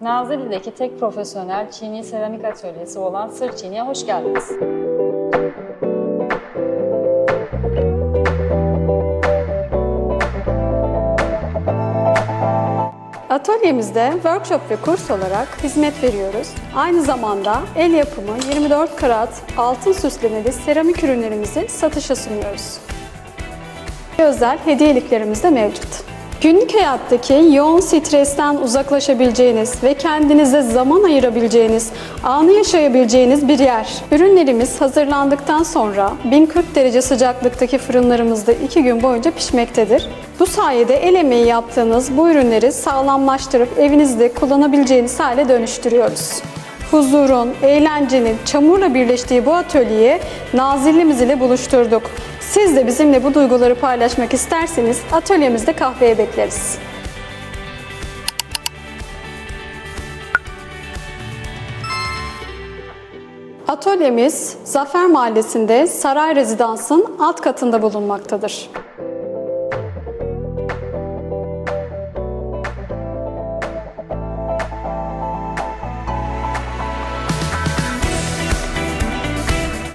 Nazilli'deki tek profesyonel çini seramik atölyesi olan Sır Çini'ye hoş geldiniz. Atölyemizde workshop ve kurs olarak hizmet veriyoruz. Aynı zamanda el yapımı 24 karat altın süslemeli seramik ürünlerimizi satışa sunuyoruz. Özel hediyeliklerimiz de mevcut. Günlük hayattaki yoğun stresten uzaklaşabileceğiniz ve kendinize zaman ayırabileceğiniz, anı yaşayabileceğiniz bir yer. Ürünlerimiz hazırlandıktan sonra 1040 derece sıcaklıktaki fırınlarımızda 2 gün boyunca pişmektedir. Bu sayede el emeği yaptığınız bu ürünleri sağlamlaştırıp evinizde kullanabileceğiniz hale dönüştürüyoruz. Huzurun, eğlencenin çamurla birleştiği bu atölyeyi Nazilli'miz ile buluşturduk. Siz de bizimle bu duyguları paylaşmak isterseniz atölyemizde kahveye bekleriz. Atölyemiz Zafer Mahallesi'nde Saray Rezidans'ın alt katında bulunmaktadır.